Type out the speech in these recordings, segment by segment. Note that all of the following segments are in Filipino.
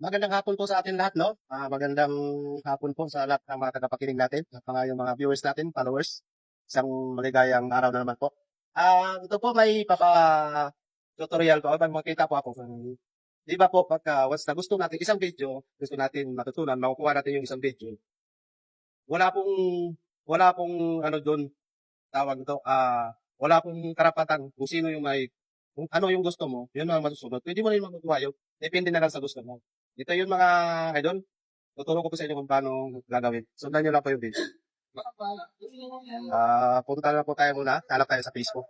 magandang hapon po sa atin lahat, no? Ah, magandang hapon po sa lahat ng mga tagapakinig natin, at mga yung mga viewers natin, followers. Isang maligayang araw na naman po. Ah, ito po may papa tutorial po, may makita po ako. Di ba po, pagka once na gusto natin isang video, gusto natin matutunan, makukuha natin yung isang video. Wala pong, wala pong ano doon, tawag ito, ah, wala pong karapatan kung sino yung may, kung ano yung gusto mo, yun ang masusunod. Pwede mo rin makukuha yun. Depende na lang sa gusto mo. Ito yun mga idol. Tuturo ko po sa inyo kung paano gagawin. Sundan nyo lang po yung video. Ah, punta na po tayo muna. Hanap tayo sa Facebook.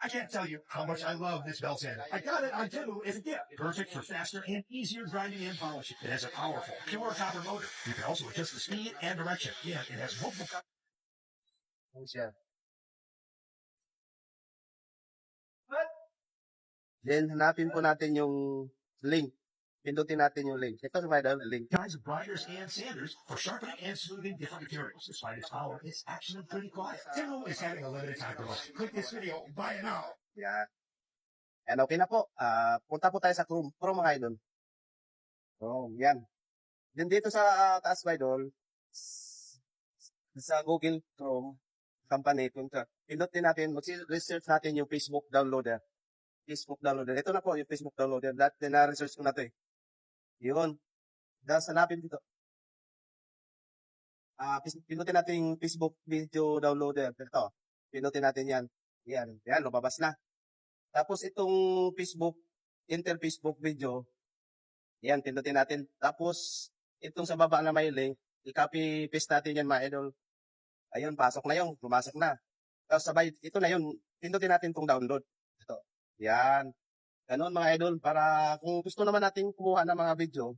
I can't tell you how much I love this bell sander. I got it on Temu as a gift. Perfect for faster and easier grinding and polishing. It has a powerful, pure copper motor. You can also adjust the speed and direction. Yeah, it has multiple Ano siya? Then, hanapin po natin yung link. Pindutin natin yung link. Ito may daw link. kinds of grinders and sanders for sharpening and smoothing different materials. Despite its power, it's actually pretty quiet. Temu is having a limited time promotion. Click this video and buy it now. Yan. Yan, okay na po. Ah, punta po tayo sa Chrome, Chrome mga idol. Oh, yan. Then dito sa ah, taas mga idol, sa Google Chrome company, punta. Pindutin natin, mag-research natin yung Facebook downloader. Facebook downloader. Ito na po yung Facebook downloader. Dati na-research ko na to eh. Yun. Dahil hanapin dito. Ah, pis- pindutin natin yung Facebook video downloader. Ito. Pindutin natin yan. Yan. Yan, lumabas na. Tapos itong Facebook, enter Facebook video, yan, pindutin natin. Tapos, itong sa baba na may link, i-copy paste natin yan mga idol. Ayun, pasok na yun, pumasok na. Tapos sabay, ito na yun, pindutin natin itong download. Ito. Yan. Ganun mga idol, para kung gusto naman natin kumuha ng mga video,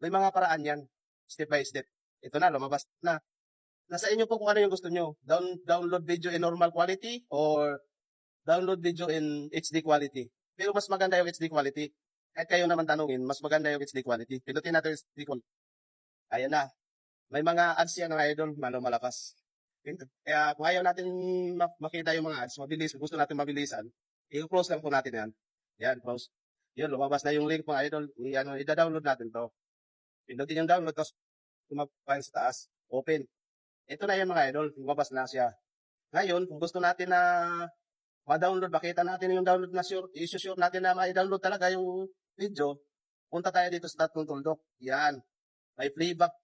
may mga paraan yan, step by step. Ito na, lumabas na. Nasa inyo po kung ano yung gusto nyo. Down, download video in normal quality or download video in HD quality. Pero mas maganda yung HD quality. Kahit kayo naman tanungin, mas maganda yung HD quality. Pinutin natin yung HD quality. Ayan na. May mga ads yan mga idol, malo malakas. Kaya kung ayaw natin mak- makita yung mga ads, mabilis, gusto natin mabilisan, i-close lang po natin yan. Yan, close. Yun, lumabas na yung link mga idol. I- ano, i-download natin to. Pinutin yung download, tapos tumapay sa taas, open. Ito na yan mga idol, lumabas na siya. Ngayon, kung gusto natin na ma-download, makita natin yung download na sure, i-sure natin na ma-download talaga yung video, punta tayo dito sa tatlong tuldok. Yan. May playback,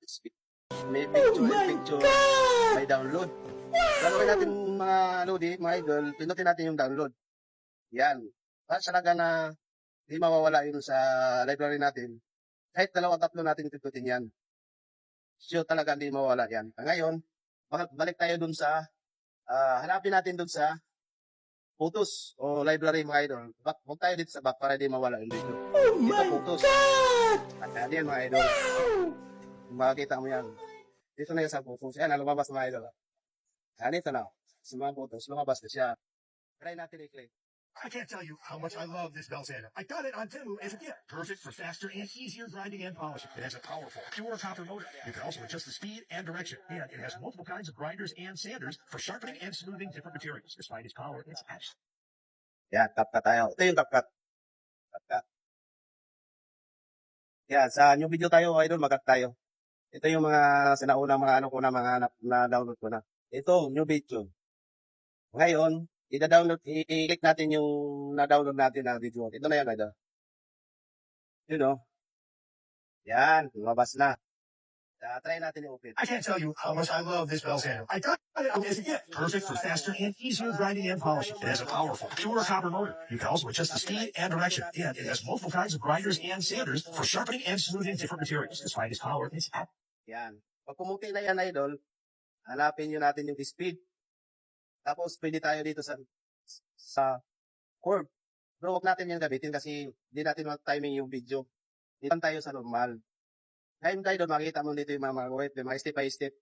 may picture, and picture, may download. Gagawin natin mga lodi, mga idol, pinutin natin yung download. Yan. Para talaga na hindi mawawala yun sa library natin. Kahit dalawa tatlo natin pindutin yan. Sure talaga hindi mawawala yan. Ngayon, balik tayo dun sa, ah, hanapin natin dun sa photos o library mga idol. Back, huwag tayo dito sa back para hindi mawala yung video. Oh my photos. God! At yan yan mga idol. Kung makikita mo yan. Dito na yan sa photos. Yan, lumabas mga idol. Yan, ito na. Sa mga photos, lumabas na siya. Try natin i-click. I can't tell you how much I love this bell sander. I got it on Temu as a gift. Perfect for faster and easier grinding and polishing. It has a powerful, pure copper motor. You can also adjust the speed and direction. And it has multiple kinds of grinders and sanders for sharpening and smoothing different materials. Despite its power, it's actually Yan, CapCut tayo. Ito yung CapCut. CapCut. Yan, sa new video tayo, idol, mag tayo. Ito yung mga sinaunang mga ano ko na mga na, na download ko na. Ito, new video. Ngayon, i-download, i-click natin yung na-download natin na video. Ito na yan, idol. Yun o. Yan, lumabas na. Uh, try natin yung open. I can't tell you how much I love this bell sander. I got it as a gift. Perfect for faster and easier grinding and polishing. It has a powerful, pure copper motor. You can also adjust the speed and direction. And it has multiple kinds of grinders and sanders for sharpening and smoothing different materials. Despite its power, it's Yan. Pag pumuti na yan, idol, hanapin nyo natin yung speed. Tapos, pwede tayo dito sa sa curve. Pero huwag natin yan gamitin kasi hindi natin timing yung video. Dito tayo sa normal. Ngayon tayo doon, makikita mo dito yung mga mga yung mga step by step.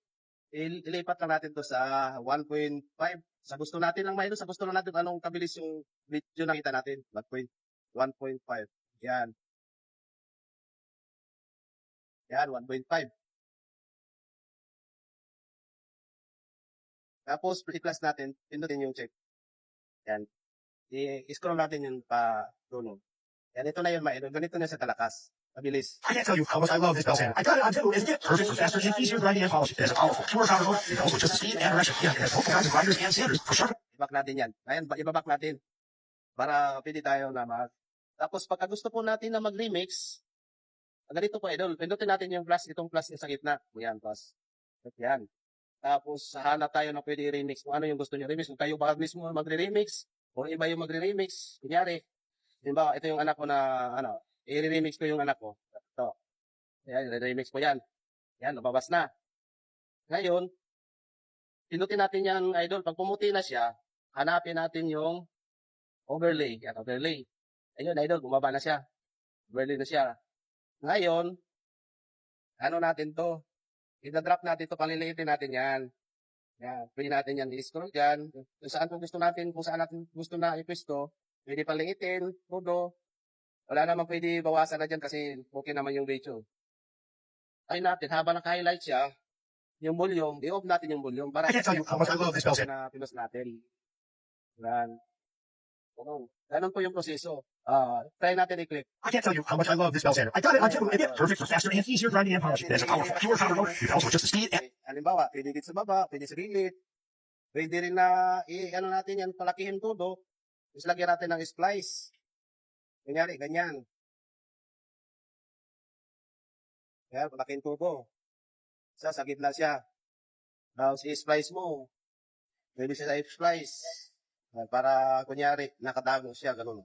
Il- ilipat lang natin to sa 1.5. Sa gusto natin lang, mayroon sa gusto lang natin anong kabilis yung video nakita natin. 1.5. Yan. Yan, 1.5. Tapos, i-plus natin, pindutin yung check. Yan. i-scroll natin yung pa dulo. Yan, ito na yun, mga idol. Ganito na sa kalakas. Mabilis. I can't tell you how much I love this bell sander. I got it on two gift. Perfect for faster and easier grinding and polishing. It has a powerful pure powder motor. It also adjusts the speed and direction. Yeah, it has multiple kinds of grinders and sanders for sharp I-back natin yan. Ayan, ba- ibabak natin. Para pwede tayo na mag... Tapos pagka gusto po natin na mag-remix, ganito po, idol. Pindutin natin yung plus, itong plus yung sa gitna. Yan, plus. Yan. Tapos, hanap tayo na pwede i-remix. Kung ano yung gusto nyo remix. Kung kayo ba mismo magre-remix, o iba yung magre-remix, kunyari, Diba, ito yung anak ko na, ano, i-remix ko yung anak ko. Ito. Yan, i-remix ko yan. Yan, lumabas na. Ngayon, pinutin natin yan, idol. Pag pumuti na siya, hanapin natin yung overlay. Yan, overlay. Ayun, idol, bumaba na siya. Overlay na siya. Ngayon, ano natin to? Ida-drop natin to, paliliitin natin yan. Yan, pwede natin yan i-scroll dyan. Kung saan kung gusto natin, kung saan natin gusto na i-pwesto, pwede paliitin, todo. Wala naman pwede bawasan na dyan kasi okay naman yung video. Ay natin, habang naka-highlight siya, yung volume, i-off natin yung volume para bell sander. na pinos natin. Yan. Oo. Ganun po yung proseso. Ah, try natin i-click. I can't tell you how much I love this bell sander. I got it on two as a gift. Perfect for faster and easier grinding and polishing. Has a powerful pure powder motor. You can also adjust the speed and. Halimbawa, pwede dito sa baba, pwede sa gilid. Pwede rin na, i-ano natin yan, palakihin todo. Tapos lagyan natin ng splice. Kunyari, ganyan. Yan, palakihin todo. Sa, sa gitna siya. Tapos i-splice mo. Pwede siya sa i-splice. Para, kunyari, nakatago siya, ganun.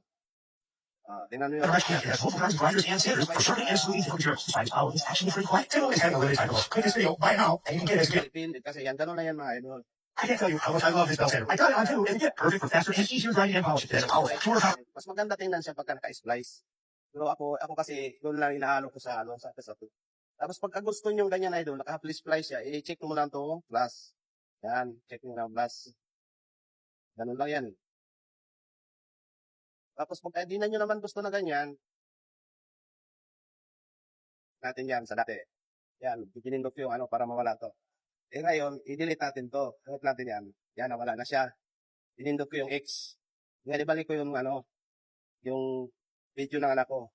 Ah, tingnan mo yun. and and and kasi yan, ganun na yan mga idol. I can't tell you how much I love this bell sander. I got it on two as a gift. Perfect for faster and easier grinding and polishing. Powder Mas maganda tingnan siya pagka naka-splice. Pero ako, ako kasi doon lang inahalo ko sa ano, sa sa to. Tapos pag gusto niyo ganyan idol, naka-splice siya, i-check mo lang to plus. Yan, check mo lang plus. Ganun lang yan. Tapos pag hindi na nyo naman gusto na ganyan, natin yan sa dati. Yan, pinindot ko yung ano para mawala to. Eh ngayon, i-delete natin to. Delete natin yan. Yan, nawala na siya. Pinindot ko yung X. Ngayon, ibalik ko yung ano, yung video ng anak ko.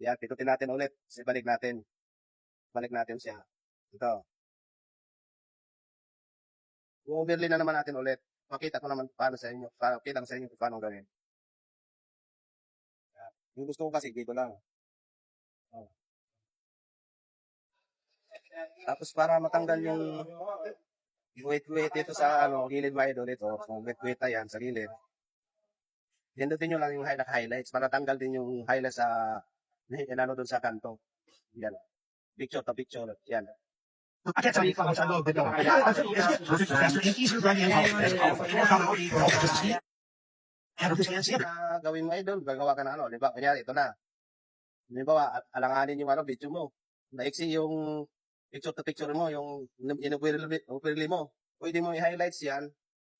Yan, pitutin natin ulit. Kasi balik natin. Balik natin siya. Ito. overlay na naman natin ulit. Makita ko naman paano sa inyo. Para, kita sa inyo kung paano gawin. Yung gusto ko kasi dito lang. Oh. Tapos para matanggal yung wait-wait dito sa ano, gilid mga idol ito. Kung wait-wait na yan sa gilid. Pindutin nyo lang yung hi- highlights para tanggal din yung highlights sa yan ano doon sa kanto. Yan. Picture to picture. Yan. I can't tell you much I it on the reduce and sander. Na gawin mo idol, gagawa ka na ano, di ba? Kunyari, ito na. Di ba, al- alanganin yung ano, video mo. Naiksi yung picture to picture mo, yung inuperli mo. Pwede mo i-highlights yan,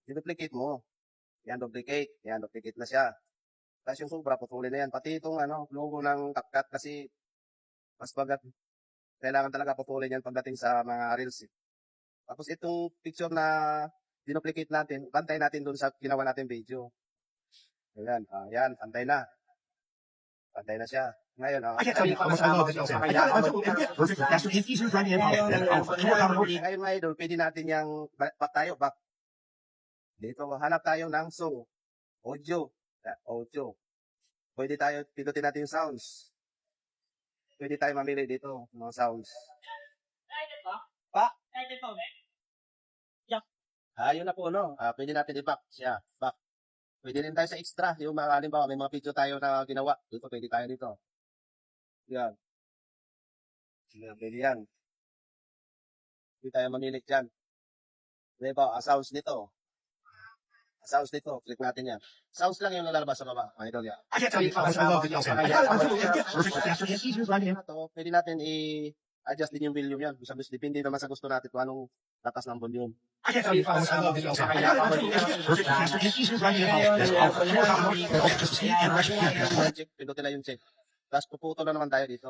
i-duplicate mo. Yan, duplicate. Yan, duplicate na siya. Tapos yung sobra, putulin na yan. Pati itong ano, logo ng CapCut kasi mas bagat. Kailangan talaga putulin yan pagdating sa mga reels. eh. Tapos itong picture na dinuplicate natin, pantay natin doon sa ginawa natin video. Ayan, ah, yan, pantay na. Pantay na siya. Ngayon, ah, I can't tell you how much I love this sander. I as a gift. Perfect. It powder motor. Ngayon mga idol, pwede natin yung back back tayo, back. Dito, hanap tayo ng song. Audio. Ah, Audio. Pwede tayo, pindutin natin yung sounds. Pwede tayo mamili dito, mga sounds. Pa? Ah, yun na po, no? Ah, pwede natin i-back siya. Back. Pwede rin tayo sa extra. Yung mga, halimbawa, may mga video tayo na ginawa. Dito, pwede tayo dito. Yan. Yan, pwede yan. Pwede tayo mamili dyan. Diba, ah, sounds nito. Sounds nito. Click natin yan. Sounds lang yung lalabas sa baba. Mga idol yan. How much I love this bell sander. I got it on two as a gift. Perfect for faster and easier grinding and Ano to, pwede natin i-adjust din yung volume yan. Sabi, depende naman sa gusto natin kung anong lakas ng volume. Adjust pindutin na yung check. Tapos puputol na naman tayo dito.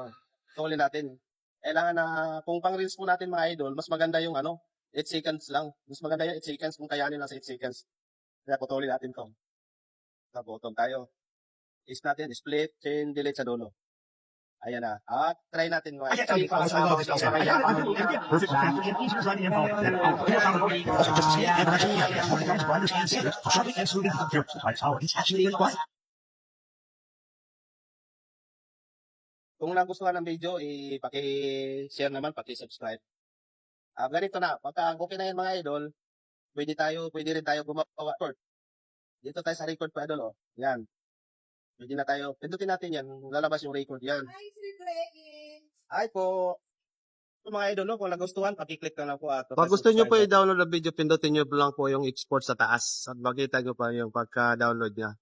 Tuloy natin. Kailangan na, kung pang reels po natin mga idol, mas maganda yung ano, 8 seconds lang. Mas maganda yung 8 seconds kung kayanin lang sa 8 seconds. Kaya putulin natin to. sa button tayo. Is natin, split, chain, delete sa dulo. Ayan na. At try natin mga I can't tell you how much I love this bell sander. I got it on Timmu, and yeah, perfect for factory and easier grinding info than clear counter motor. Also, just speed and direction. Yeah, yeah, 20 grams, grinders and sanders for sharpening and smoothing from here. Sometimes how it's actually in quiet. Kung nagustuhan ng video, i-paki-share naman, paki-subscribe. Ah, ganito na, pagka okay na yan mga idol, pwede tayo, pwede rin tayo gumawa. Dito tayo sa record pa idol, oh. Yan. Pwede na tayo, pindutin natin yan, lalabas yung record yan. Hi, Sir Greg. Ay po, So, mga idol, no, kung nagustuhan, paki-click na lang po at Pag gusto nyo po i-download ang video, pindutin nyo lang po yung export sa taas at makita nyo pa yung pagka-download niya.